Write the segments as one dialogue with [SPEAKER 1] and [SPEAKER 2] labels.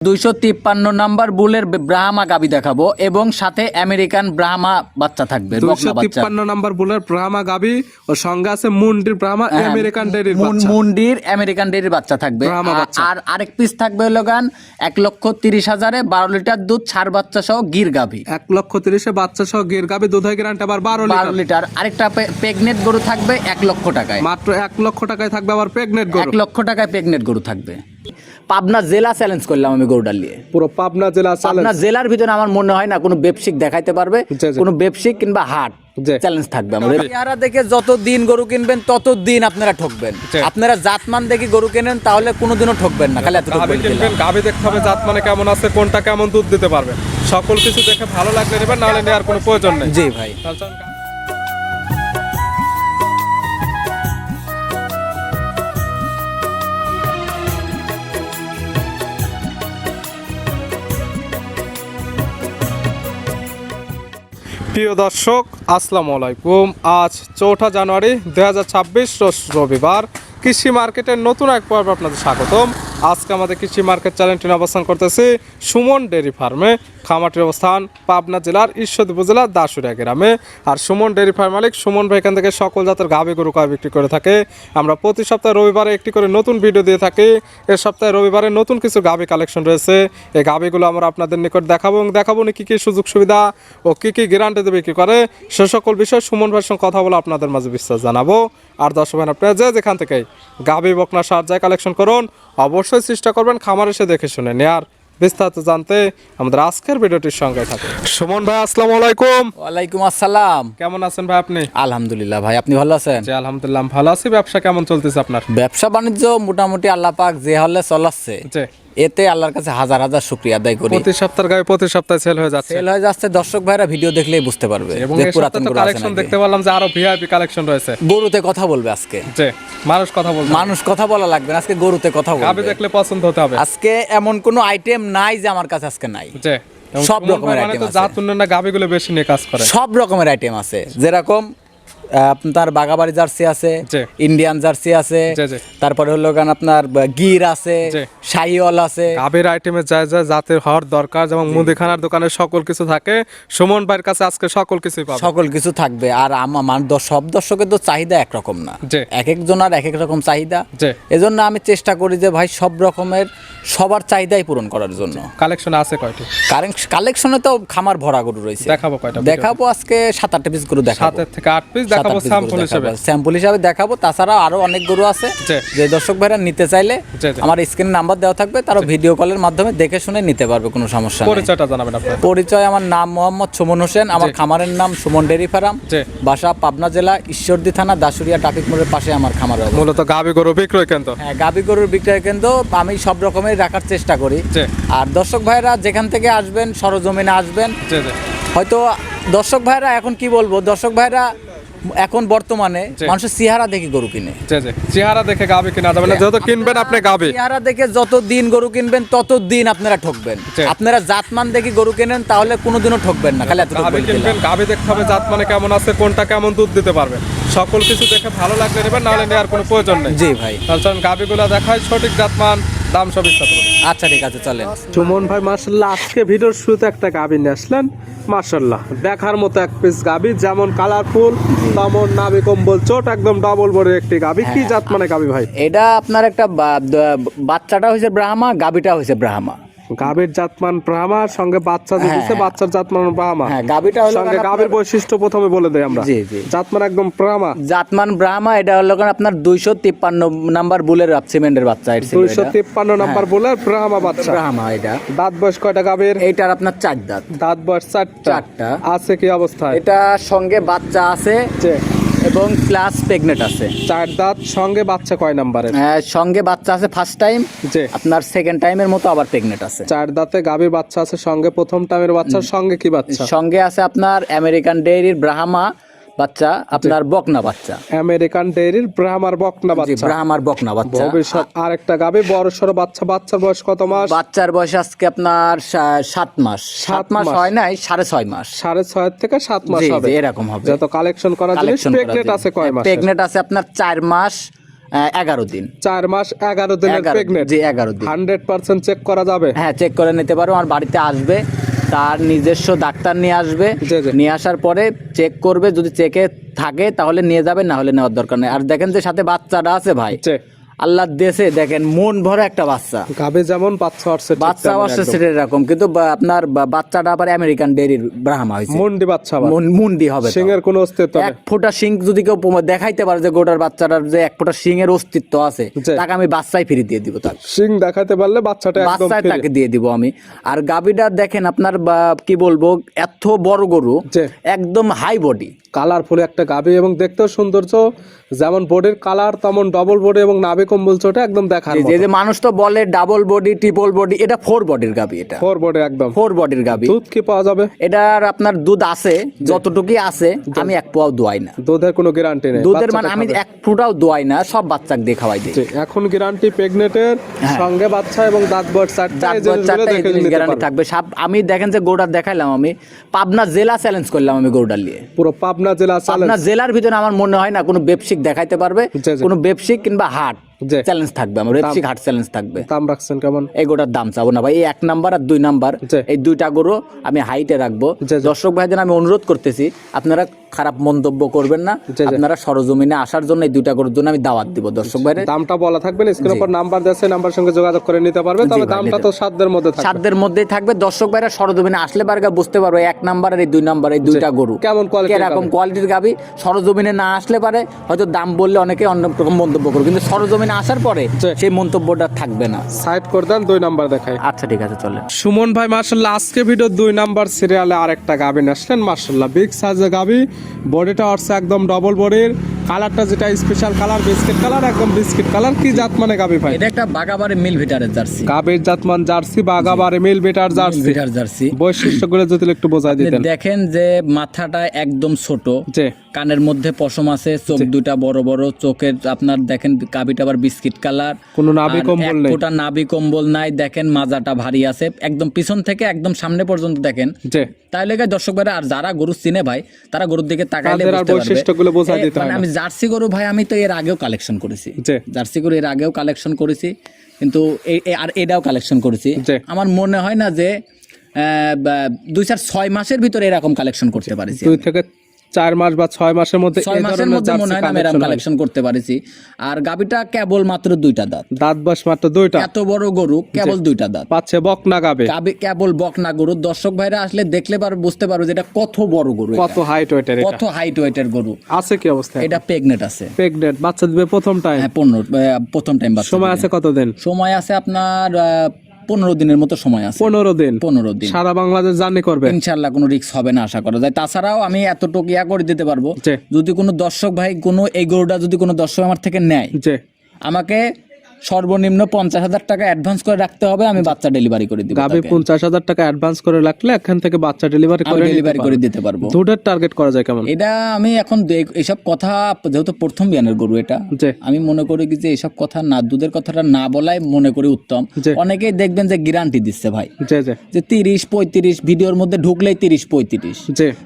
[SPEAKER 1] দুইশো তিপ্পান্ন নাম্বার বুলের ব্রাহ্মা গাবি দেখাবো এবং সাথে আমেরিকান ব্রাহ্মা বাচ্চা থাকবে
[SPEAKER 2] দুইশো তিপ্পান্ন নাম্বার বুলের ব্রাহ্মা গাবি ও সঙ্গে আছে মুন্ডির ব্রাহ্মা আমেরিকান ডেরির
[SPEAKER 1] হ্যাঁ,
[SPEAKER 2] বাচ্চা।
[SPEAKER 1] মুন্ডির আমেরিকান ডেরির বাচ্চা থাকবে। আর- আরেক পিস থাকবে হলো গান এক লক্ষ তিরিশ হাজারে বারো লিটার দুধ ছাড় বাচ্চা সহ গির গাভি
[SPEAKER 2] এক লক্ষ তিরিশে বাচ্চা সহ গির গাবি দুধের গ্রান্ট আবার বারো
[SPEAKER 1] বারো
[SPEAKER 2] লিটার।
[SPEAKER 1] আরেকটা প্রেগনেট গরু থাকবে এক লক্ষ টাকায়।
[SPEAKER 2] মাত্র এক লক্ষ টাকায় থাকবে আবার প্রেগনেন্ট
[SPEAKER 1] এক লক্ষ টাকায় প্রেগনেট গরু থাকবে। পাবনা জেলা চ্যালেঞ্জ করলাম আমি গরুটা নিয়ে।
[SPEAKER 2] পুরো পাবনা জেলা
[SPEAKER 1] পাবনা জেলার ভিতরে আমার মনে হয় না কোনো ব্যবসিক দেখাইতে পারবে। কোনো ব্যবসিক কিংবা হাট চ্যালেঞ্জ থাকবে আমাদের। চেহারা দেখে যত দিন গরু কিনবেন তত দিন আপনারা ঠকবেন। আপনারা জাতমান দেখে গরু কেনেন তাহলে কোনোদিনও ঠকবেন না খালি
[SPEAKER 2] কিনবেন দেখতে হবে মানে কেমন আছে কোনটা কেমন দুধ দিতে পারবে। সকল কিছু দেখে ভালো লাগলে নেবেন নাহলে নেওয়ার কোনো প্রয়োজন নেই।
[SPEAKER 1] জি ভাই।
[SPEAKER 2] প্রিয় দর্শক, আসসালামু আলাইকুম। আজ চৌঠা জানুয়ারি দু হাজার ছাব্বিশ রবিবার। কৃষি মার্কেটের নতুন এক পর্ব আপনাদের স্বাগতম। আজকে আমাদের কৃষি মার্কেট চ্যানেলটি অবস্থান করতেছি সুমন ডেয়ারি ফার্মে। খামাটির অবস্থান পাবনা জেলার ঈশ্বরদী উপজেলার দাসুরিয়া গ্রামে। আর সুমন ডেয়ারি ফার্ম মালিক সুমন ভাই এখান থেকে সকল জাতের গাভী গরু কয় বিক্রি করে থাকে। আমরা প্রতি সপ্তাহে রবিবারে একটি করে নতুন ভিডিও দিয়ে থাকি। এ সপ্তাহে রবিবারে নতুন কিছু গাভী কালেকশন রয়েছে। এই গাভীগুলো আমরা আপনাদের নিকট দেখাবো এবং দেখাবো না কী কী সুযোগ সুবিধা ও কী কী গ্যারান্টিতে বিক্রি করে। সে সকল বিষয়ে সুমন ভাইয়ের সঙ্গে কথা বলে আপনাদের মাঝে বিশ্বাস জানাব। আর দর্শক আপনারা যে যেখান থেকে গাভী বকনা সার যায় কালেকশন করুন, অবশ্যই চেষ্টা করবেন খামার এসে দেখে শুনে নেয়ার বিস্তারিত জানতে আমাদের আজকের ভিডিওটির সঙ্গে থাকে সুমন ভাই আসসালামু আলাইকুম।
[SPEAKER 1] ওয়ালাইকুম আসসালাম।
[SPEAKER 2] কেমন আছেন ভাই আপনি?
[SPEAKER 1] আলহামদুলিল্লাহ ভাই আপনি ভালো আছেন?
[SPEAKER 2] জি আলহামদুলিল্লাহ ভালো আছি। ব্যবসা কেমন চলতেছে আপনার?
[SPEAKER 1] ব্যবসা বাণিজ্য মোটামুটি আল্লাহ পাক যে হলে চলাচ্ছে।
[SPEAKER 2] জি।
[SPEAKER 1] এতে আল্লাহর কাছে হাজার হাজার শুক্রিয়া আদায় করি।
[SPEAKER 2] প্রতি সপ্তাহের গায়ে প্রতি সপ্তাহে সেল হয়ে যাচ্ছে।
[SPEAKER 1] সেল হয়ে যাচ্ছে দর্শক ভাইরা ভিডিও দেখলেই বুঝতে পারবে
[SPEAKER 2] এবং
[SPEAKER 1] যে
[SPEAKER 2] এই
[SPEAKER 1] পুরাতন
[SPEAKER 2] কালেকশন দেখতে পারলাম যে আরও ভিআইপি কালেকশন রয়েছে।
[SPEAKER 1] গরুতে কথা বলবে আজকে।
[SPEAKER 2] যে মানুষ কথা বলবে।
[SPEAKER 1] মানুষ কথা বলা লাগবে আজকে গরুতে কথা
[SPEAKER 2] গাবি
[SPEAKER 1] বলবে
[SPEAKER 2] দেখলে পছন্দ হতে হবে।
[SPEAKER 1] আজকে এমন কোনো আইটেম নাই যে আমার কাছে আজকে নাই।
[SPEAKER 2] এবং
[SPEAKER 1] সব
[SPEAKER 2] সুমন ভাই
[SPEAKER 1] রকমের
[SPEAKER 2] মানে তো
[SPEAKER 1] আছে।
[SPEAKER 2] জাত উন্নয়ন গাবিগুলো বেশি নিয়ে কাজ করে।
[SPEAKER 1] সব রকমের আইটেম আছে। যেরকম আপনার বাগাবাড়ি জার্সি আছে ইন্ডিয়ান জার্সি আছে। তারপরে হলো গান আপনার গির আছে। শাহিওয়াল আছে।
[SPEAKER 2] গাবির আইটেমে যা যা জাতের হওয়ার দরকার যেমন মুদিখানার দোকানে সকল কিছু থাকে সুমন ভাইয়ের কাছে আজকে সকল কিছুই পাবে।
[SPEAKER 1] সকল কিছু থাকবে। আর আমার মান- সব দর্শকের তো চাহিদা একরকম না। এক একজনের এক এক রকম চাহিদা। এজন্য আমি চেষ্টা করি যে ভাই সব রকমের সবার চাহিদাই পূরণ করার জন্য।
[SPEAKER 2] কালেকশন আছে কয়টি?
[SPEAKER 1] কালেকশনে তো খামার ভরা গরু রয়েছে।
[SPEAKER 2] দেখাবো কয়টা।
[SPEAKER 1] দেখাবো আজকে সাত আট পিস গরু দেখাবো।
[SPEAKER 2] সাতের থেকে আট পিস দেখাবো স্যাম্পল হিসেবে।
[SPEAKER 1] স্যাম্পল হিসাবে দেখাবো তাছাড়া আরও অনেক গরু আছে যে দর্শক ভাইরা নিতে চাইলে। আমার স্ক্রিনে নাম্বার দেওয়া থাকবে তারা ভিডিও কলের মাধ্যমে দেখে শুনে নিতে পারবে কোনো সমস্যা
[SPEAKER 2] পরিচয়টা জানাবেন আপনার।
[SPEAKER 1] পরিচয় আমার নাম মোহাম্মদ সুমন হোসেন আমার খামারের নাম সুমন ডেরি ফার্ম বাসা পাবনা জেলা ঈশ্বরদী থানা দাসুরিয়া ট্রাফিক মোড়ের পাশে আমার খামার।
[SPEAKER 2] মূলত গাবি গরু বিক্রয় কেন্দ্র।
[SPEAKER 1] হ্যাঁ গাবি গরুর বিক্রয় কেন্দ্র আমি সব রকমের রাখার চেষ্টা করি। আর দর্শক ভাইরা যেখান থেকে আসবেন সরজমিনে আসবেন হয়তো দর্শক ভাইরা এখন কি বলব দর্শক ভাইরা এখন বর্তমানে মানুষের চেহারা দেখে গরু কিনে।
[SPEAKER 2] চেহারা দেখে গাবি কিনা যাবে না। যত কিনবেন আপনি গাবি।
[SPEAKER 1] চেহারা দেখে যত দিন গরু কিনবেন তত দিন আপনারা ঠকবেন। আপনারা জাতমান দেখে গরু কিনেন তাহলে কোনোদিনও ঠকবেন না খালি
[SPEAKER 2] গাবি কিনবেন। গাবি দেখতে হবে জাত মানে কেমন আছে কোনটা কেমন দুধ দিতে পারবে। সকল কিছু দেখে ভালো লাগলে নেবেন নাহলে নেওয়ার কোনো প্রয়োজন নেই।
[SPEAKER 1] জি ভাই।
[SPEAKER 2] তাহলে গাবিগুলো দেখায় সঠিক জাতমান। দাম সব
[SPEAKER 1] আচ্ছা ঠিক আছে চলেন।
[SPEAKER 2] সুমন ভাই মার্শাল্লাহ আজকে ভিডিওর শুরুতে একটা গাবি নিয়ে আসলেন। মার্শাল্লাহ দেখার মতো এক পিস গাবি যেমন কালারফুল তেমন নাবি কম্বল চোট একদম ডবল বড় একটি গাবি। কি জাত মানে গাবি ভাই?
[SPEAKER 1] এটা আপনার একটা বা- বাচ্চাটা হয়েছে ব্রাহ্মা গাবিটা হয়েছে ব্রাহ্মা।
[SPEAKER 2] গাবির জাতমান ব্রাহ্মা সঙ্গে বাচ্চা দিতেছে বাচ্চার জাতমান ব্রাহ্মা।
[SPEAKER 1] হ্যাঁ গাবিটা হলো
[SPEAKER 2] সঙ্গে গাবির বৈশিষ্ট্য প্রথমে বলে দেই আমরা।
[SPEAKER 1] জি, জি।
[SPEAKER 2] জাতমান একদম ব্রাহ্মা।
[SPEAKER 1] জাতমান ব্রাহ্মা এটা হলো কারণ আপনার দুইশো তিপ্পান্ন নাম্বার বুলের সিমেন্টের বাচ্চা এটা।
[SPEAKER 2] তিপ্পান্ন নাম্বার বলে ব্রাহ্মা বাচ্চা।
[SPEAKER 1] ব্রাহ্মা এটা।
[SPEAKER 2] দাঁত বয়স কয়টা গাবির
[SPEAKER 1] এইটার আপনার চার দাঁত।
[SPEAKER 2] দাঁত বয়স চারটা।
[SPEAKER 1] চারটা।
[SPEAKER 2] আছে কি অবস্থা
[SPEAKER 1] এটা সঙ্গে বাচ্চা আছে এবং ক্লাস প্রেগনেন্ট আছে।
[SPEAKER 2] চার দাঁত সঙ্গে বাচ্চা কয় নাম্বারের?
[SPEAKER 1] হ্যাঁ সঙ্গে বাচ্চা আছে ফার্স্ট টাইম
[SPEAKER 2] যে
[SPEAKER 1] আপনার সেকেন্ড টাইমের মতো আবার প্রেগনেন্ট আছে।
[SPEAKER 2] চার দাঁতে গাভীর বাচ্চা আছে সঙ্গে প্রথম টাইমের বাচ্চার সঙ্গে কি বাচ্চা?
[SPEAKER 1] সঙ্গে আছে আপনার আমেরিকান ডেইরির ব্রাহ্মা বাচ্চা আপনার বকনা বাচ্চা।
[SPEAKER 2] আমেরিকান ডেইরির ব্রাহ্মার বকনা বাচ্চা।
[SPEAKER 1] ব্রাহ্মার বকনা বাচ্চা।
[SPEAKER 2] ভবিষ্যৎ আরেকটা গাভী বড় সড়ো বাচ্চা। বাচ্চার বয়স কত মাস?
[SPEAKER 1] বাচ্চার বয়স আজকে আপনার সাত মাস। সাত মাস। হয় নাই সাড়ে ছয় মাস।
[SPEAKER 2] সাড়ে ছয় থেকে সাত মাস হবে।
[SPEAKER 1] এরকম হবে।
[SPEAKER 2] যত কালেকশন করা জিনিস প্রেগনেন্ট আছে কয় মাস?
[SPEAKER 1] প্রেগনেন্ট আছে আপনার চার মাস এগারো দিন।
[SPEAKER 2] চার মাস এগারো দিনের
[SPEAKER 1] এগারো
[SPEAKER 2] প্রেগনেন্ট
[SPEAKER 1] জি এগারো দিন।
[SPEAKER 2] হান্ড্রেড পার্সেন্ট চেক করা যাবে।
[SPEAKER 1] হ্যাঁ চেক করে নিতে পারো আমার বাড়িতে আসবে। তার নিজস্ব ডাক্তার নিয়ে আসবে। নিয়ে আসার পরে চেক করবে যদি চেকে থাকে তাহলে নিয়ে যাবে না হলে নেওয়ার দরকার নেই। আর দেখেন যে সাথে বাচ্চাটা আছে ভাই। আল্লাহর দেশে দেখেন মন ভরা একটা বাচ্চা
[SPEAKER 2] গাবে যেমন বাচ্চা আসছে
[SPEAKER 1] বাচ্চা
[SPEAKER 2] একদম।
[SPEAKER 1] সেটা এরকম কিন্তু আপনার বাচ্চাটা আবার আমেরিকান ডেরির ব্রাহ্মা হয়েছে
[SPEAKER 2] মুন্ডি বাচ্চা।
[SPEAKER 1] মুন্ডি হবে।
[SPEAKER 2] সিংহের কোনো অস্তিত্ব
[SPEAKER 1] এক ফোঁটা শিং যদি কেউ দেখাইতে পারে যে গোটার বাচ্চাটার যে এক ফোঁটা শিং এর অস্তিত্ব আছে। তাকে আমি বাচ্চাই ফিরে দিয়ে দিব তার
[SPEAKER 2] সিং দেখাতে পারলে বাচ্চাটা একদম
[SPEAKER 1] বাচ্চায় তাকে দিয়ে দিব আমি আর গাবিটা দেখেন আপনার বা- কি বলব এত বড় গরু একদম হাই বডি
[SPEAKER 2] কালারফুল একটা গাবি এবং দেখতেও সৌন্দর্য যেমন বডির কালার তেমন ডবল বডি এবং নাভি কম্বল একদম দেখার
[SPEAKER 1] যে যে মানুষ তো বলে ডাবল বডি ট্রিপল বডি এটা ফোর বডির গাবি এটা।
[SPEAKER 2] ফোর বডি একদম।
[SPEAKER 1] ফোর বডির গাবি।
[SPEAKER 2] দুধ কি পাওয়া যাবে?
[SPEAKER 1] এটার আপনার দুধ আছে যতটুকুই আছে আমি এক পোয়াও দোয়াই না।
[SPEAKER 2] দুধের কোনো গ্যারান্টি নেই
[SPEAKER 1] দুধের মানে আমি এক ফুটাও দোয়াই না সব বাচ্চাকে দিয়ে খাওয়াই দিই।
[SPEAKER 2] এখন গ্যারান্টি প্রেগনেটের। সঙ্গে বাচ্চা এবং দাঁত চারটা
[SPEAKER 1] গ্যারান্টি থাকবে। সাপ আমি দেখেন যে গরুটা দেখাইলাম আমি পাবনা জেলা চ্যালেঞ্জ করলাম আমি গরুটা নিয়ে।
[SPEAKER 2] পুরো পাবনা জেলা
[SPEAKER 1] পাবনা জেলার ভিতরে আমার মনে হয় না কোনো ব্যবসিক দেখাইতে পারবে। কোনো ব্যবসিক কিংবা হাট। চ্যালেঞ্জ থাকবে আমার রেপসি ঘাট চ্যালেঞ্জ থাকবে
[SPEAKER 2] দাম রাখছেন কেমন
[SPEAKER 1] এই গোটার দাম চাবো না ভাই এই এক নাম্বার আর দুই নাম্বার। এই দুইটা গরু আমি হাইটে রাখব। দর্শক ভাইদের আমি অনুরোধ করতেছি আপনারা খারাপ মন্তব্য করবেন না। আপনারা সরজমিনে আসার জন্য এই দুইটা গরুর জন্য আমি দাওয়াত দিব দর্শক ভাইরে।
[SPEAKER 2] দামটা বলা থাকবে না স্ক্রিনের উপর নাম্বার দিয়েছে নাম্বার সঙ্গে যোগাযোগ করে নিতে পারবে। তবে দামটা তো সাধ্যের মধ্যে থাকবে।
[SPEAKER 1] সাধ্যের মধ্যেই থাকবে। দর্শক ভাইরা সরজমিনে আসলে পারবে বুঝতে পারবে এক নাম্বার আর এই দুই নাম্বার এই দুইটা গরু।
[SPEAKER 2] কেমন কোয়ালিটি
[SPEAKER 1] এরকম কোয়ালিটির গাবি সরজমিনে না আসলে পারে হয়তো দাম বললে অনেকে অন্য রকম মন্তব্য করবে কিন্তু সরজমিনে আসার পরে সেই মন্তব্যটা থাকবে না।
[SPEAKER 2] সাইড করে দেন দুই নাম্বার দেখাই।
[SPEAKER 1] আচ্ছা ঠিক আছে চলে
[SPEAKER 2] সুমন ভাই মার্শাল্লাহ আজকে ভিডিও দুই নাম্বার সিরিয়ালে আরেকটা গাবি আসলেন। মার্শাল্লাহ বিগ সাইজের গাবি বডিটা হচ্ছে একদম ডবল বডির কালারটা যেটা স্পেশাল কালার বিস্কিট কালার একদম বিস্কিট কালার কি জাত মানে গাবি ভাই?
[SPEAKER 1] এটা একটা বাগাবারে মিল ভিটারের জার্সি।
[SPEAKER 2] গাবির জাতমান জার্সি বা গাবার মিল বেটার জার্সি।
[SPEAKER 1] ভিটার জার্সি।
[SPEAKER 2] বৈশিষ্ট্যগুলো যদি একটু বোঝাই দিতেন।
[SPEAKER 1] দেখেন যে মাথাটা একদম ছোট কানের মধ্যে পশম আছে চোখ দুটা বড় বড় চোখের আপনার দেখেন কাবিটা আবার বিস্কিট কালার
[SPEAKER 2] কোনো নাভি কম্বল নেই।
[SPEAKER 1] ফোটা নাভি কম্বল নাই দেখেন মাজাটা ভারী আছে। একদম পিছন থেকে একদম সামনে পর্যন্ত দেখেন।
[SPEAKER 2] যে
[SPEAKER 1] তাহলে দর্শক ভাইরা আর যারা গরু চিনে ভাই তারা গরুর দিকে তাকাইলে
[SPEAKER 2] বৈশিষ্ট্যগুলো বোঝাই দিতে হয়
[SPEAKER 1] মানে আমি জার্সি গরু ভাই আমি তো এর আগেও কালেকশন করেছি। জার্সি গরু এর আগেও কালেকশন করেছি। কিন্তু আর এটাও কালেকশন করেছি। আমার মনে হয় না যে আহ, দুই চার ছয় মাসের ভিতরে এরকম কালেকশন করতে পারে।
[SPEAKER 2] দুই থেকে চার মাস বা ছয় মাসের মধ্যে
[SPEAKER 1] ছয় মাসের মধ্যে মনে হয় আমি
[SPEAKER 2] কালেকশন
[SPEAKER 1] করতে পারিছি। আর গাবিটা কেবল মাত্র দুইটা দাঁত।
[SPEAKER 2] দাঁত বয়স মাত্র দুইটা।
[SPEAKER 1] এত বড় গরু কেবল দুইটা দাঁত।
[SPEAKER 2] পাচ্ছে বকনা গাবে।
[SPEAKER 1] গাবি কেবল বকনা গরু। দর্শক ভাইরা আসলে দেখলে পার বুঝতে পারবে যে এটা কত বড় গরু
[SPEAKER 2] কত হাইট ওয়েটের এটা।
[SPEAKER 1] কত হাইট ওয়েটের গরু।
[SPEAKER 2] আছে কি অবস্থা
[SPEAKER 1] এটা প্রেগনেট আছে।
[SPEAKER 2] প্রেগনেন্ট বাচ্চা দিবে প্রথম টাইম
[SPEAKER 1] হ্যাঁ পনেরো প্রথম টাইম বাচ্চা
[SPEAKER 2] সময় আছে কতদিন?
[SPEAKER 1] সময় আছে আপনার পনেরো দিনের মতো সময় আছে।
[SPEAKER 2] পনেরো দিন।
[SPEAKER 1] পনেরো দিন।
[SPEAKER 2] সারা বাংলাদেশ জার্নি করবে।
[SPEAKER 1] ইনশাল্লাহ কোনো রিক্স হবে না আশা করা যায়। তাছাড়াও আমি এতটুকু ইয়া করে দিতে পারব যদি কোনো দর্শক ভাই কোনো এই গরুটা যদি কোনো দর্শক আমার থেকে নেয় আমাকে সর্বনিম্ন পঞ্চাশ হাজার টাকা অ্যাডভান্স করে রাখতে হবে আমি বাচ্চা ডেলিভারি করে দিব
[SPEAKER 2] গাবে পঞ্চাশ হাজার টাকা অ্যাডভান্স করে রাখলে এখান থেকে বাচ্চা ডেলিভারি করে
[SPEAKER 1] ডেলিভারি করে দিতে পারব।
[SPEAKER 2] দুধের টার্গেট করা যায় কেমন?
[SPEAKER 1] এটা আমি এখন এইসব কথা যেহেতু প্রথম বিয়ানের গরু এটা আমি মনে করি কি যে এইসব কথা না দুধের কথাটা না বলাই মনে করি উত্তম। অনেকেই দেখবেন যে গ্যারান্টি দিচ্ছে ভাই।
[SPEAKER 2] যে
[SPEAKER 1] তিরিশ পঁয়ত্রিশ ভিডিওর মধ্যে ঢুকলেই তিরিশ পঁয়ত্রিশ।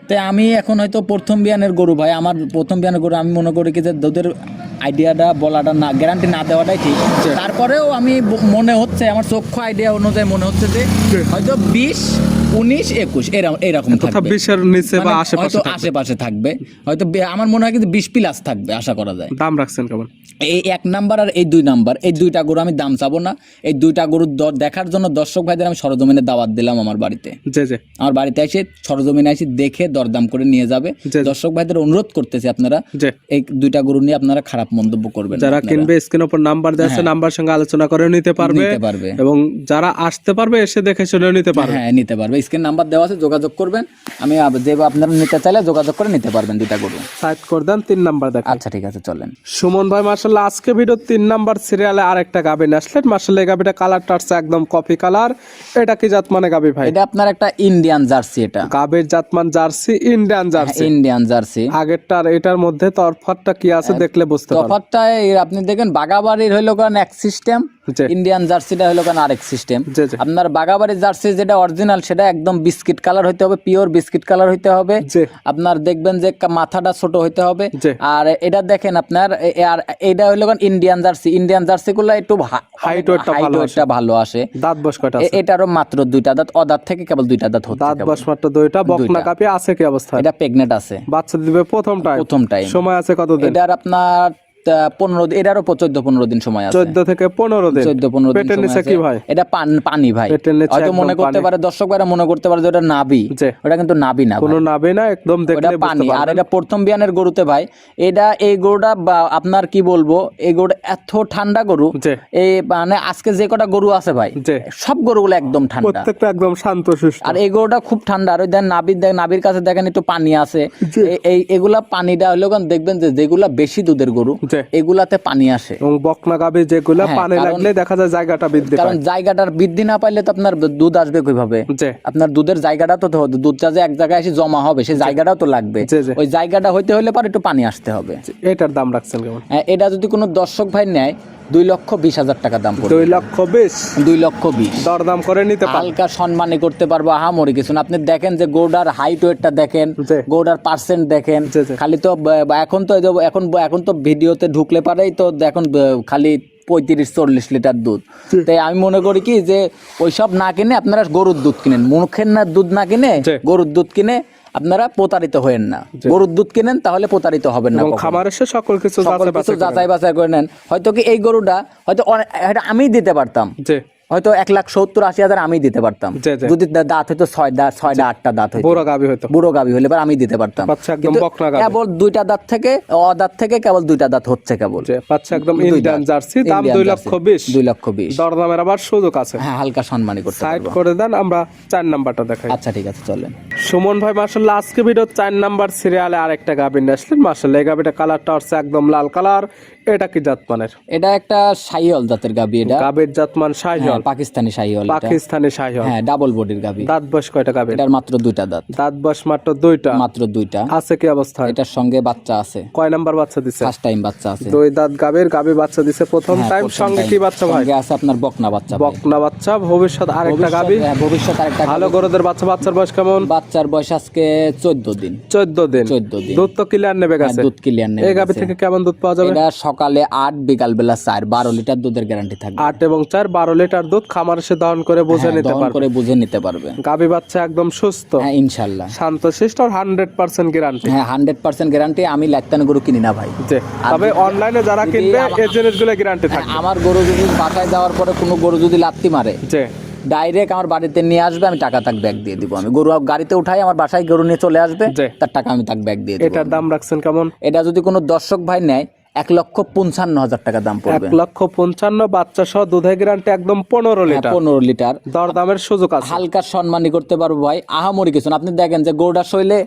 [SPEAKER 1] তাই আমি এখন হয়তো প্রথম বিয়ানের গরু ভাই আমার প্রথম বিয়ানের গরু আমি মনে করি কি যে দুধের আইডিয়াটা বলাটা না গ্যারান্টি না দেওয়াটাই ঠিক। তারপরেও আমি মনে হচ্ছে আমার চক্ষু আইডিয়া অনুযায়ী মনে হচ্ছে যে হয়তো বিশ উনিশ একুশ এরকম এরকম
[SPEAKER 2] তথা বিশের নিচে বা
[SPEAKER 1] মানে
[SPEAKER 2] আশেপাশে
[SPEAKER 1] আশেপাশে থাকবে। হয়তো আমার মনে হয় কিন্তু বিশ প্লাস থাকবে আশা করা যায়।
[SPEAKER 2] দাম রাখছেন কেমন
[SPEAKER 1] এই এক নাম্বার আর এই দুই নাম্বার এই দুইটা গরু আমি দাম চাবো না। এই দুইটা গরুর দর দেখার জন্য দর্শক ভাইদের আমি সরজমিনে দাওয়াত দিলাম আমার বাড়িতে। আমার বাড়িতে এসে সরজমিনে এসে দেখে দরদাম করে নিয়ে যাবে। দর্শক ভাইদের অনুরোধ করতেছি আপনারা এই দুইটা গরু নিয়ে আপনারা খারাপ মন্তব্য করবেন
[SPEAKER 2] যারা কিনবে স্ক্রিন উপর নাম্বার দেওয়া আছে নাম্বার সঙ্গে আলোচনা করে নিতে পারবে।
[SPEAKER 1] নিতে পারবে।
[SPEAKER 2] এবং যারা আসতে পারবে এসে দেখে শুনে নিতে পারবে।
[SPEAKER 1] হ্যাঁ নিতে পারবে। স্ক্রিন নাম্বার দেওয়া আছে যোগাযোগ করবেন। আমি যে আপনারা নিতে চাইলে যোগাযোগ করে নিতে পারবেন দুইটা গরু।
[SPEAKER 2] সাইড করে দেন তিন নাম্বার দেখা
[SPEAKER 1] আচ্ছা ঠিক আছে চলেন।
[SPEAKER 2] সুমন ভাই মার্শাল্লাহ আজকে ভিডিও তিন নাম্বার সিরিয়ালে আরেকটা গাবি আসলেন। মার্শাল্লাহ এই গাবিটা কালারটা আসছে একদম কফি কালার এটা কি জাত মানে গাবি ভাই?
[SPEAKER 1] এটা আপনার একটা ইন্ডিয়ান জার্সি এটা।
[SPEAKER 2] গাবির জাতমান jersey Indian jersey
[SPEAKER 1] Indian jersey
[SPEAKER 2] আগেরটার এটার মধ্যে তরফাতটা কি আছে দেখলে বুঝতে পান
[SPEAKER 1] তফাৎটায় আপনি দেখেন বাগাবাড়ির হইল কারণ এক সিস্টেম ইন্ডিয়ান জার্সিটা হইল কারণ আরেক সিস্টেম আপনার বাগাবাড়ির জার্সি যেটা অরিজিনাল সেটা একদম বিস্কিট কালার হইতে হবে পিওর বিস্কিট কালার হইতে হবে। আপনার দেখবেন যে মাথাটা ছোট হইতে হবে। আর এটা দেখেন আপনার আর এটা হইল ইন্ডিয়ান জার্সি ইন্ডিয়ান জার্সি গুলো একটু
[SPEAKER 2] ভালো
[SPEAKER 1] হাইট ওয়েটটা ভালো আসে।
[SPEAKER 2] দাঁত বস কয়টা আছে?
[SPEAKER 1] এটারও মাত্র দুইটা দাঁত অদাঁত থেকে কেবল দুইটা দাঁত হচ্ছে
[SPEAKER 2] দাঁত। বস মাত্র দুইটা বকনা কাপি আছে কি অবস্থা?
[SPEAKER 1] এটা প্রেগনেন্ট আছে।
[SPEAKER 2] বাচ্চা দিবে প্রথম টাইম
[SPEAKER 1] প্রথম টাইম
[SPEAKER 2] সময় আছে কতদিন?
[SPEAKER 1] এটার আপনার পনেরো দিন এটারও চোদ্দ পনেরো দিন সময় আছে।
[SPEAKER 2] চোদ্দ থেকে পনেরো দিন।
[SPEAKER 1] চোদ্দ পনেরো দিন।
[SPEAKER 2] কি ভাই?
[SPEAKER 1] এটা পান পানি ভাই। হয়তো মনে করতে পারে দর্শক ভাইরা মনে করতে পারে যে ওটা নাবি ওটা কিন্তু নাবি না
[SPEAKER 2] কোনো নাবে না একদম
[SPEAKER 1] ওটা পানি। আর এটা প্রথম বিয়ানের গরুতে ভাই এটা এই গরুটা আপনার কি বলব এই গরুটা এত ঠান্ডা গরু। এই মানে আজকে যে কটা গরু আছে ভাই সব গরুগুলো একদম ঠান্ডা।
[SPEAKER 2] প্রত্যেকটা একদম শান্ত সুস্থ।
[SPEAKER 1] আর এই গরুটা খুব ঠান্ডা। আর ওই দেন নাবির দেখ নাবির কাছে দেখেন একটু পানি আছে। এই এগুলা পানিটা হলো দেখবেন যে যেগুলা বেশি দুধের গরু
[SPEAKER 2] জি।
[SPEAKER 1] এগুলাতে পানি আসে।
[SPEAKER 2] এবং বকনা গাবে যেগুলো
[SPEAKER 1] হ্যাঁ,
[SPEAKER 2] পানি লাগলে দেখা যায় জায়গাটা বৃদ্ধি
[SPEAKER 1] কারণ জায়গাটার বৃদ্ধি না পাইলে তো আপনার দুধ আসবে কীভাবে? আপনার দুধের জায়গাটা তো দুধটা যে এক জায়গায় এসে জমা হবে সেই জায়গাটাও তো লাগবে। ওই জায়গাটা হইতে হলে পর একটু পানি আসতে হবে।
[SPEAKER 2] এটার দাম রাখছেন কেমন?
[SPEAKER 1] হ্যাঁ, এটা যদি কোনো দর্শক ভাই নেয় দুই লক্ষ বিশ হাজার টাকা দাম পড়বে।
[SPEAKER 2] দুই লক্ষ বিশ?
[SPEAKER 1] দুই লক্ষ বিশ।
[SPEAKER 2] দরদাম করে নিতে
[SPEAKER 1] হালকা সম্মানী করতে পারব আহামরি কিছু না। আপনি দেখেন যে গোডার হাইট ওয়েটটা দেখেন গোডার পার্সেন্ট দেখেন। খালি তো এখন তো এখন এখন তো ভিডিওতে ঢুকলে পারেই তো এখন খালি পঁয়ত্রিশ চল্লিশ লিটার দুধ। তাই আমি মনে করি কি যে ওইসব না কিনে আপনারা গরুর দুধ কিনেন। মুখের না দুধ না কিনে গরুর দুধ কিনে আপনারা প্রতারিত হয়েন না। গরুর দুধ কেনেন তাহলে প্রতারিত হবেন না।
[SPEAKER 2] খামার এসে সকল কিছু যাচাই বাছাই করে
[SPEAKER 1] নেন। হয়তো কি এই গরুটা হয়তো আমি দিতে পারতাম। হয়তো এক লাখ সত্তর আশি হাজার আমি দিতে পারতাম। যদি দাঁত হয়তো ছয় দাঁত ছয়টা আটটা দাঁত হইতো।
[SPEAKER 2] বড় গাবি হয়তো
[SPEAKER 1] বুড়ো গাবি হলে এবার আমি দিতে পারতাম। কেবল দুইটা দাঁত থেকে অদাঁত থেকে কেবল দুইটা দাঁত হচ্ছে কেবল।
[SPEAKER 2] পাচ্ছে একদম ইন্ডিয়ান জার্সি দাম দুই লক্ষ বিশ।
[SPEAKER 1] দুই লক্ষ বিশ।
[SPEAKER 2] দরদামের আবার সুযোগ আছে।
[SPEAKER 1] হ্যাঁ হালকা সম্মানী করতে
[SPEAKER 2] সাইড করে দেন আমরা চার নাম্বারটা দেখাই।
[SPEAKER 1] আচ্ছা ঠিক আছে চলেন।
[SPEAKER 2] সুমন ভাই মার্শাল্লাহ আজকে ভিডিও চার নাম্বার সিরিয়ালে আরেকটা নিয়ে আসলেন। মার্শাল্লাহ এই গাভিটা কালারটা হচ্ছে একদম লাল কালার এটা কি জাতমানের?
[SPEAKER 1] এটা একটা সাইহল জাতের গাবি এটা।
[SPEAKER 2] গাভির জাতমান
[SPEAKER 1] হ্যাঁ,
[SPEAKER 2] শাহিওয়াল।
[SPEAKER 1] পাকিস্তানি
[SPEAKER 2] শাহিওয়াল
[SPEAKER 1] হ্যাঁ ডাবল বডির গাবি
[SPEAKER 2] দাঁত বয়স কয়টা গাভির?
[SPEAKER 1] এটার মাত্র দুইটা দাঁত।
[SPEAKER 2] দাঁত বয়স মাত্র দুইটা?
[SPEAKER 1] মাত্র দুইটা।
[SPEAKER 2] আছে কি অবস্থা?
[SPEAKER 1] এটার সঙ্গে বাচ্চা আছে।
[SPEAKER 2] কয় নাম্বার বাচ্চা দিছে?
[SPEAKER 1] ফার্স্ট টাইম বাচ্চা আছে।
[SPEAKER 2] দুই দাঁত বাচ্চা দিছে। প্রথম
[SPEAKER 1] হ্যাঁ,
[SPEAKER 2] টাইম সঙ্গে কি বাচ্চা ভাই?
[SPEAKER 1] আছে আপনার বকনা বাচ্চা
[SPEAKER 2] বকনা বাচ্চা ভবিষ্যৎ আরেকটা গাভি।
[SPEAKER 1] হ্যাঁ, ভবিষ্যৎ আরেকটা
[SPEAKER 2] ভালো গরুদের বাচ্চা বাচ্চার বয়স কেমন?
[SPEAKER 1] বাচ্চার বয়স আজকে চোদ্দ দিন।
[SPEAKER 2] চোদ্দ দিন।
[SPEAKER 1] চোদ্দ দিন।
[SPEAKER 2] দুধ তো ক্লিয়ার নেবে
[SPEAKER 1] হ্যাঁ,
[SPEAKER 2] গেছে।
[SPEAKER 1] দুধ ক্লিয়ার নেই
[SPEAKER 2] এই গাভি থেকে কেমন দুধ পাওয়া যাবে?
[SPEAKER 1] এটা সকালে আট বিকাল বেলা চার। বারো লিটার দুধের গ্যারান্টি থাকবে।
[SPEAKER 2] আট এবং চার বারো লিটার দুধ খামার এসে দহন করে বুঝে
[SPEAKER 1] হ্যাঁ,
[SPEAKER 2] নিতে পারবে।
[SPEAKER 1] করে বুঝে নিতে পারবে।
[SPEAKER 2] গাভি বাচ্চা একদম সুস্থ।
[SPEAKER 1] হ্যাঁ ইনশাল্লাহ।
[SPEAKER 2] শান্ত শিষ্ট আর হান্ড্রেড পার্সেন্ট গ্যারান্টি
[SPEAKER 1] হ্যাঁ হান্ড্রেড পার্সেন্ট গ্যারান্টি আমি লাইতান গরু কিনি না ভাই।
[SPEAKER 2] তবে অনলাইনে যারা কিনবে এই জিনিসগুলো গ্যারান্টি থাকবে।
[SPEAKER 1] আমার গরু যদি বাসায় যাওয়ার পরে কোনো গরু যদি লাত্তি মারে ডাইরেক্ট আমার বাড়িতে নিয়ে আসবে আমি টাকা তাক ব্যাগ দিয়ে দিব। আমি গরু গাড়িতে উঠাই আমার বাসায় গরু নিয়ে চলে আসবে তার টাকা আমি তাক ব্যাগ দিয়ে দিব।
[SPEAKER 2] এটার দাম রাখছেন কেমন?
[SPEAKER 1] এটা যদি কোনো দর্শক ভাই নেয় এক লক্ষ পঞ্চান্ন হাজার টাকা দাম পড়বে।
[SPEAKER 2] এক লক্ষ পঞ্চান্ন বাচ্চা সহ দুধের গ্যারান্টি একদম পনেরো
[SPEAKER 1] হ্যাঁ,
[SPEAKER 2] লিটার।
[SPEAKER 1] পনেরো লিটার।
[SPEAKER 2] দর দামের সুযোগ আছে।
[SPEAKER 1] হালকা সম্মানই করতে পারব ভাই। আহামরি কিছু আপনি দেখেন যে গোড়া শৈলে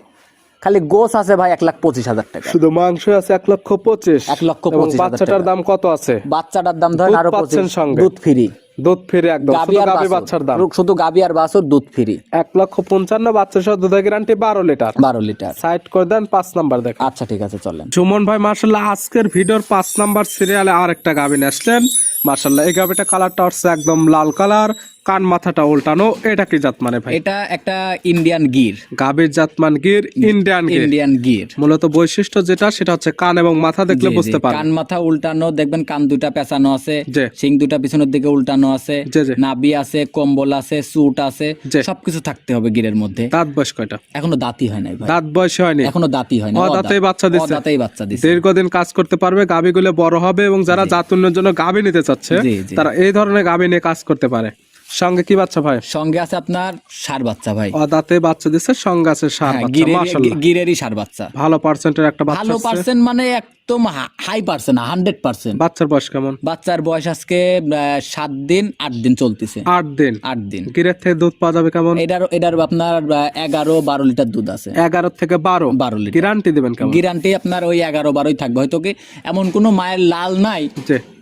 [SPEAKER 1] খালি গোস আছে ভাই এক লাখ পঁচিশ হাজার টাকা।
[SPEAKER 2] শুধু মাংস আছে এক লক্ষ পঁচিশ।
[SPEAKER 1] এক লক্ষ পঁচিশ
[SPEAKER 2] বাচ্চাটার দাম কত আছে?
[SPEAKER 1] বাচ্চাটার দাম ধরেন আরও
[SPEAKER 2] পাচ্ছেন সঙ্গে।
[SPEAKER 1] দুধ ফ্রি
[SPEAKER 2] দুধ ফিরে একদম
[SPEAKER 1] গাবি
[SPEAKER 2] শুধু গাবি বাচ্চার দাম।
[SPEAKER 1] শুধু গাবি আর বাছুর দুধ ফ্রি।
[SPEAKER 2] এক লক্ষ পঞ্চান্ন বাচ্চা সহ দুধের গ্যারান্টি বারো লিটার।
[SPEAKER 1] বারো লিটার।
[SPEAKER 2] সাইড করে দেন পাঁচ নাম্বার দেখ
[SPEAKER 1] আচ্ছা ঠিক আছে চলেন।
[SPEAKER 2] সুমন ভাই মার্শাল্লাহ আজকের ভিডিওর পাঁচ নাম্বার সিরিয়ালে আর একটা গাভি নিয়ে আসলেন। মার্শাল্লাহ এই গাভিটা কালারটা হচ্ছে একদম লাল কালার কান মাথাটা উল্টানো এটা কি জাত মানে ভাই?
[SPEAKER 1] এটা একটা ইন্ডিয়ান গির।
[SPEAKER 2] গাভীর জাতমান গির ইন্ডিয়ান
[SPEAKER 1] ইন্ডিয়ান গির।
[SPEAKER 2] মূলত বৈশিষ্ট্য যেটা সেটা হচ্ছে কান এবং মাথা দেখলে। বুঝতে পারেন
[SPEAKER 1] কান মাথা উল্টানো দেখবেন কান দুটা পেঁচানো আছে। শিং দুটা পিছনের দিকে উল্টানো আছে। নাভি আছে কম্বল আছে সুট আছে। সবকিছু থাকতে হবে গিরের মধ্যে।
[SPEAKER 2] দাঁত বয়স কয়টা?
[SPEAKER 1] এখনও দাঁতি হয় নাই ভাই।
[SPEAKER 2] দাঁত বয়স হয়নি?
[SPEAKER 1] এখনও দাঁতি হয় না
[SPEAKER 2] অদাঁতেই বাচ্চা দিচ্ছে।
[SPEAKER 1] দাঁতেই বাচ্চা দিচ্ছে
[SPEAKER 2] দীর্ঘদিন কাজ করতে পারবে গাভীগুলো বড় হবে এবং যারা জাতুন্যের জন্য গাভী নিতে চাচ্ছে। তারা এই ধরনের গাভী নিয়ে কাজ করতে পারে। সঙ্গে কি বাচ্চা ভাই?
[SPEAKER 1] সঙ্গে আছে আপনার সার বাচ্চা ভাই।
[SPEAKER 2] অদাতে বাচ্চা দিচ্ছে সঙ্গে আছে সার
[SPEAKER 1] হ্যাঁ,
[SPEAKER 2] বাচ্চা
[SPEAKER 1] গিরেরই- সার বাচ্চা।
[SPEAKER 2] ভালো পার্সেন্টের একটা বাচ্চা
[SPEAKER 1] ভালো পার্সেন্ট মানে একদম হাই পার্সেন্ট হান্ড্রেড পার্সেন্ট
[SPEAKER 2] বাচ্চার বয়স কেমন?
[SPEAKER 1] বাচ্চার বয়স আজকে সাত দিন আট দিন চলতেছে।
[SPEAKER 2] আট দিন?
[SPEAKER 1] আট দিন।
[SPEAKER 2] গিরের থেকে দুধ পাওয়া যাবে কেমন?
[SPEAKER 1] এটার এটার আপনার এগারো বারো লিটার দুধ আছে।
[SPEAKER 2] এগারো থেকে বারো?
[SPEAKER 1] বারো লিটার।
[SPEAKER 2] গ্যারান্টি দিবেন কেমন?
[SPEAKER 1] গ্যারান্টি আপনার ওই এগারো বারোই থাকবে। হয়তো কি এমন কোনো মায়ের লাল নাই?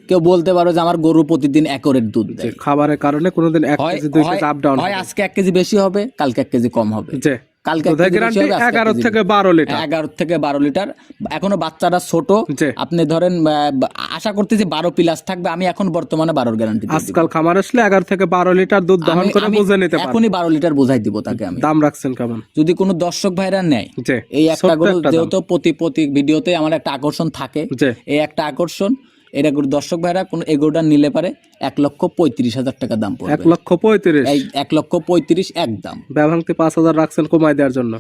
[SPEAKER 1] কেউ বলতে পারো যে আমার গরু প্রতিদিন একরের দুধ দেয়।
[SPEAKER 2] খাবারের কারণে কোনোদিন এক কেজি দুই কেজি আপ ডাউন
[SPEAKER 1] হয় আজকে এক কেজি বেশি হবে কালকে এক কেজি কম হবে। কালকে
[SPEAKER 2] এগারো থেকে বারো লিটার।
[SPEAKER 1] এগারো থেকে বারো লিটার। এখনও বাচ্চারা ছোট।
[SPEAKER 2] জি।
[SPEAKER 1] আপনি ধরেন আশা করতেছি বারো প্লাস থাকবে। আমি এখন বর্তমানে বারোর গ্যারান্টি
[SPEAKER 2] আজকাল খামার আসলে এগারো থেকে বারো লিটার দুধ দহন করে বুঝে নিতে পারে
[SPEAKER 1] এখনই বারো লিটার বোঝাই দিব তাকে আমি।
[SPEAKER 2] দাম রাখছেন কেমন?
[SPEAKER 1] যদি কোনো দর্শক ভাইরা নেয় এই একটা। যেহেতু প্রতি প্রতি ভিডিওতে আমার একটা আকর্ষণ থাকে এই একটা আকর্ষণ এটা গরু দর্শক ভাইরা কোন এই গরুটা নিলে পারে এক লক্ষ পঁয়ত্রিশ হাজার টাকা দাম
[SPEAKER 2] এক লক্ষ পঁয়ত্রিশ?
[SPEAKER 1] এই এক লক্ষ পঁয়ত্রিশ এক দাম।
[SPEAKER 2] ব্যবহাংতি পাঁচ হাজার রাখছেন কমাই দেওয়ার জন্য?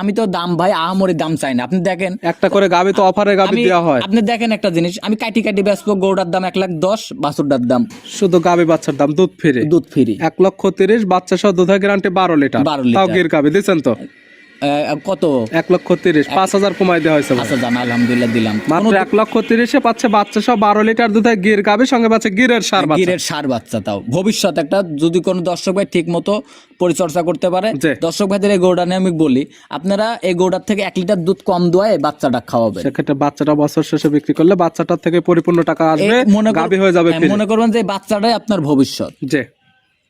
[SPEAKER 1] আমি তো দাম ভাই আহামরি দাম চাই না। আপনি দেখেন
[SPEAKER 2] একটা করে গাবি তো অফারে গাবি দেওয়া হয়।
[SPEAKER 1] আপনি দেখেন একটা জিনিস আমি কাটি কাটি বেসবো গরুটার দাম এক লাখ দশ বাছুরটার দাম।
[SPEAKER 2] শুধু গাবি বাচ্চার দাম দুধ ফিরে।
[SPEAKER 1] দুধ ফ্রি।
[SPEAKER 2] এক লক্ষ তিরিশ বাচ্চা সহ দুধের গ্যারান্টি বারো লিটার।
[SPEAKER 1] 12 লিটার।
[SPEAKER 2] গাবি দিচ্ছেন তো?
[SPEAKER 1] কত?
[SPEAKER 2] এক লক্ষ তিরিশ পাঁচ হাজার কমাই দেওয়া হয়েছে।
[SPEAKER 1] আচ্ছা জান আলহামদুলিল্লাহ দিলাম।
[SPEAKER 2] মাত্র এক লক্ষ তিরিশে পাচ্ছে বাচ্চা সহ বারো লিটার দুধে গির গাবি সঙ্গে পাচ্ছে গিরের সার
[SPEAKER 1] গিরের সার বাচ্চা তাও। ভবিষ্যৎ একটা যদি কোনো দর্শক ভাই ঠিক মতো পরিচর্যা করতে পারে। দর্শক ভাইদের এই গরুটা নিয়ে আমি বলি আপনারা এই গরুটার থেকে এক লিটার দুধ কম দোয়ায় বাচ্চাটা খাওয়াবেন।
[SPEAKER 2] সেক্ষেত্রে বাচ্চাটা বছর শেষে বিক্রি করলে বাচ্চাটার থেকে পরিপূর্ণ টাকা আসবে
[SPEAKER 1] মনে
[SPEAKER 2] হয়ে যাবে
[SPEAKER 1] হ্যাঁ, মনে করবেন যে বাচ্চাটাই আপনার ভবিষ্যৎ।
[SPEAKER 2] জি।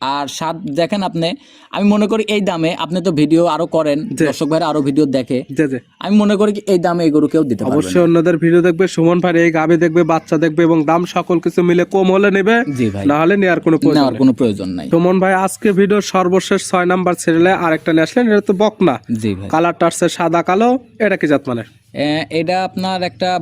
[SPEAKER 1] আর স্বাদ দেখেন আপনি আমি মনে করি এই দামে আপনি তো ভিডিও আরও করেন দর্শক ভাইরা আরও ভিডিও দেখে। আমি মনে করি কি এই দামে এই গরু কেউ দিতে পারবে
[SPEAKER 2] অবশ্যই অন্যদের ভিডিও দেখবে সুমন ভাই এই গাবি দেখবে বাচ্চা দেখবে এবং দাম সকল কিছু মিলে কম হলে নেবে
[SPEAKER 1] জি ভাই।
[SPEAKER 2] না হলে নেওয়ার কোনো প্রয়োজন
[SPEAKER 1] নেওয়ার কোনো প্রয়োজন নাই।
[SPEAKER 2] সুমন ভাই আজকে ভিডিও সর্বশেষ ছয় নাম্বার সিরিয়ালে আরেকটা নিয়ে আসলেন এটা তো বকনা
[SPEAKER 1] জি ভাই।
[SPEAKER 2] কালারটা আসছে সাদা কালো এটা কি জাত মানে
[SPEAKER 1] এটা আপনার একটা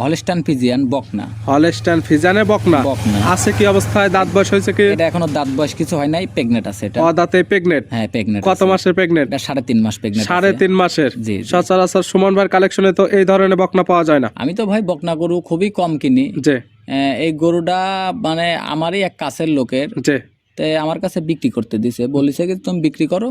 [SPEAKER 1] হলিস্টান ফিজিয়ান বকনা।
[SPEAKER 2] হলস্টাইন ফিজানে বকনা?
[SPEAKER 1] বকনা।
[SPEAKER 2] আছে কি অবস্থায়? দাঁত বয়স হয়েছে কি?
[SPEAKER 1] এটা এখনও দাঁত বয়স কিছু হয় নাই প্রেগনেন্ট আছে এটা।
[SPEAKER 2] অদাতে প্রেগনেন্ট
[SPEAKER 1] হ্যাঁ প্রেগনেন্ট
[SPEAKER 2] কত মাসের প্রেগনেন্ট
[SPEAKER 1] এটা সাড়ে তিন মাস প্রেগনেন্ট
[SPEAKER 2] সাড়ে তিন মাসের?
[SPEAKER 1] জি, জি।
[SPEAKER 2] সচরাচর সুমন ভাইয়ের কালেকশনে তো এই ধরনের বকনা পাওয়া যায় না।
[SPEAKER 1] আমি তো ভাই বকনা গরু খুবই কম কিনি।
[SPEAKER 2] যে
[SPEAKER 1] এ, এই গরুটা মানে আমারই এক কাছের লোকের।
[SPEAKER 2] যে
[SPEAKER 1] তে আমার কাছে বিক্রি করতে দিছে। বলেছে কি তুমি বিক্রি করো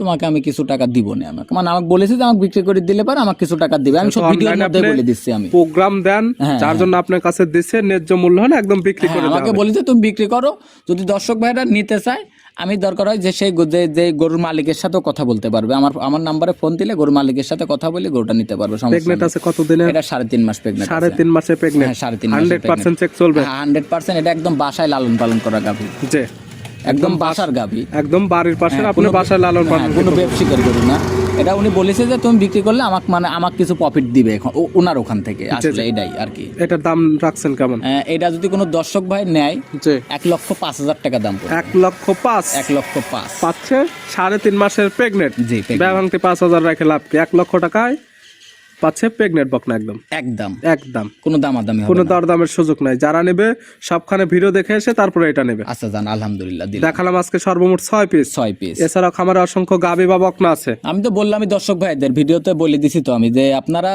[SPEAKER 1] তোমাকে আমি কিছু টাকা দিব না আমাকে। মানে আমাকে বলেছে যে আমাকে বিক্রি করে দিলে পারে আমাকে কিছু টাকা দিবে। আমি সব ভিডিওর
[SPEAKER 2] online
[SPEAKER 1] মধ্যে বলে দিচ্ছি আমি।
[SPEAKER 2] প্রোগ্রাম দেন
[SPEAKER 1] হ্যাঁ,
[SPEAKER 2] যার জন্য আপনার কাছে দিচ্ছে ন্যায্য মূল্য হলে একদম বিক্রি
[SPEAKER 1] হ্যাঁ,
[SPEAKER 2] করে
[SPEAKER 1] আমাকে বলেছে তুমি বিক্রি করো যদি দর্শক ভাইরা নিতে চায় আমি দরকার হয় যে সেই যে যে গরুর মালিকের সাথে কথা বলতে পারবে। আমার আমার নাম্বারে ফোন দিলে গরুর মালিকের সাথে কথা বলে গরুটা নিতে পারবে সমস্যা
[SPEAKER 2] প্রেগনেন্ট। আছে কতদিনের
[SPEAKER 1] এটা সাড়ে তিন মাস প্রেগনেন্ট
[SPEAKER 2] সাড়ে তিন মাসে প্রেগনেন্ট
[SPEAKER 1] হ্যাঁ সাড়ে তিন মাস
[SPEAKER 2] হান্ড্রেড পার্সেন্ট চেক চলবে?
[SPEAKER 1] হান্ড্রেড পার্সেন্ট এটা একদম বাসায় লালন পালন করা গাভী।
[SPEAKER 2] যে
[SPEAKER 1] একদম বাসার গাভী
[SPEAKER 2] একদম বাড়ির পাশে
[SPEAKER 1] হ্যাঁ,
[SPEAKER 2] আপনি বাসায় লালন
[SPEAKER 1] হ্যাঁ,
[SPEAKER 2] পালন
[SPEAKER 1] কোনো ব্যবসায়িকের গরু না। এটা উনি বলেছে যে তুমি বিক্রি করলে আমাকে মানে আমাকে কিছু প্রফিট দিবে এখন ওনার ওখান থেকে আসলে এটাই আর কি।
[SPEAKER 2] এটার দাম রাখছেন কেমন?
[SPEAKER 1] আহ, এটা যদি কোনো দর্শক ভাই নেয়
[SPEAKER 2] যে
[SPEAKER 1] এক লক্ষ পাঁচ হাজার টাকা দাম
[SPEAKER 2] এক লক্ষ পাঁচ।
[SPEAKER 1] এক লক্ষ পাঁচ।
[SPEAKER 2] পাচ্ছে সাড়ে তিন মাসের প্রেগনেন্ট
[SPEAKER 1] জি pregnant।
[SPEAKER 2] ব্যবহাংটি পাঁচ হাজার রেখে লাভ কি? এক লক্ষ টাকায় পাচ্ছে প্রেগনেন্ট বকনা একদম।
[SPEAKER 1] একদম।
[SPEAKER 2] একদম।
[SPEAKER 1] কোনো দামাদামি হবে
[SPEAKER 2] কোনো। দরদামের সুযোগ নাই। যারা নেবে সবখানে ভিডিও দেখে এসে তারপরে এটা নেবে।
[SPEAKER 1] আচ্ছা জান আলহামদুলিল্লাহ দিল
[SPEAKER 2] দেখালাম আজকে সর্বমোট ছয় পিস
[SPEAKER 1] ছয় পিস
[SPEAKER 2] এছাড়াও খামারে অসংখ্য গাবি বা বকনা আছে।
[SPEAKER 1] আমি তো বললাম দর্শক ভাইদের ভিডিওতে বলে দিছি তো আমি যে আপনারা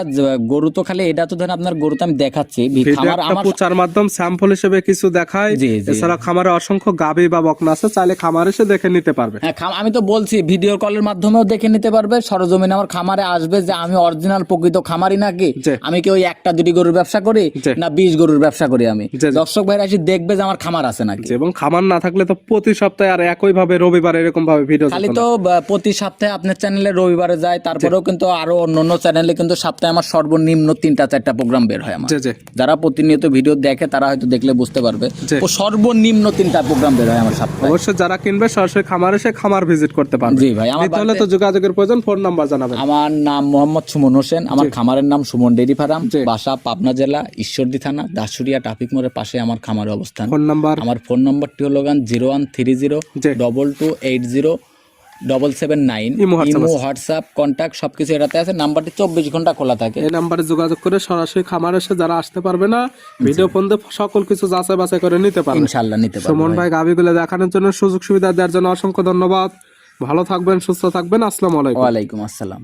[SPEAKER 1] গরু তো খালি এটা তো ধরেন আপনার গরু তো আমি দেখাচ্ছি। খামার আমার
[SPEAKER 2] প্রচার মাধ্যম স্যাম্পল হিসেবে কিছু দেখায়। এছাড়া খামারে অসংখ্য গাবি বা বকনা আছে চাইলে খামার এসে দেখে নিতে পারবে।
[SPEAKER 1] হ্যাঁ আমি তো বলছি ভিডিও কলের মাধ্যমেও দেখে নিতে পারবে। সরজমিন আমার খামারে আসবে যে আমি অরিজিনাল প্রকৃত খামারি নাকি? আমি কি ওই একটা দুটি গরুর ব্যবসা করি? না বিশ গরুর ব্যবসা করি আমি। দর্শক ভাইরা এসে দেখবে যে আমার খামার আছে নাকি।
[SPEAKER 2] এবং খামার না থাকলে তো প্রতি সপ্তাহে আর একই ভাবে রবিবার এরকম ভাবে ভিডিও
[SPEAKER 1] খালি তো প্রতি সপ্তাহে আপনার চ্যানেলে রবিবারে যায় তারপরেও কিন্তু আরও অন্য অন্য চ্যানেলে কিন্তু সপ্তাহে আমার সর্বনিম্ন তিনটা চারটা প্রোগ্রাম বের হয় আমার। যারা প্রতিনিয়ত ভিডিও দেখে তারা হয়তো দেখলে বুঝতে পারবে। ও সর্বনিম্ন তিনটা প্রোগ্রাম বের হয় আমার সপ্তাহে।
[SPEAKER 2] অবশ্যই যারা কিনবে সরাসরি খামার এসে খামার ভিজিট করতে পারবে।
[SPEAKER 1] জি ভাই আমার
[SPEAKER 2] তাহলে তো যোগাযোগের প্রয়োজন ফোন নাম্বার জানাবেন।
[SPEAKER 1] আমার নাম মোহাম্মদ সুমন হোসেন আমার খামারের নাম সুমন ডেরি ফার্ম বাসা পাবনা জেলা ঈশ্বরদী থানা দাসুরিয়া ট্রাফিক মোড়ের পাশে আমার খামারের অবস্থান।
[SPEAKER 2] Phone number?
[SPEAKER 1] আমার ফোন নম্বরটি হলো গান zero one three zero double two eight zero double seven nine.
[SPEAKER 2] Imo, WhatsApp
[SPEAKER 1] contact সবকিছু এটাতে আছে। নাম্বারটি চব্বিশ ঘণ্টা খোলা থাকে।
[SPEAKER 2] এই নাম্বারে যোগাযোগ করে সরাসরি খামার এসে যারা আসতে পারবে না ভিডিও ফোন দিয়ে সকল কিছু যাচাই বাছাই করে নিতে পারবে।
[SPEAKER 1] ইনশাল্লাহ নিতে পারব
[SPEAKER 2] সুমন ভাই গাবিগুলো দেখানোর জন্য সুযোগ সুবিধা দেওয়ার জন্য অসংখ্য ধন্যবাদ। ভালো থাকবেন সুস্থ থাকবেন। আসসালামু আলাইকুম।
[SPEAKER 1] ওয়ালাইকুম আসসালাম।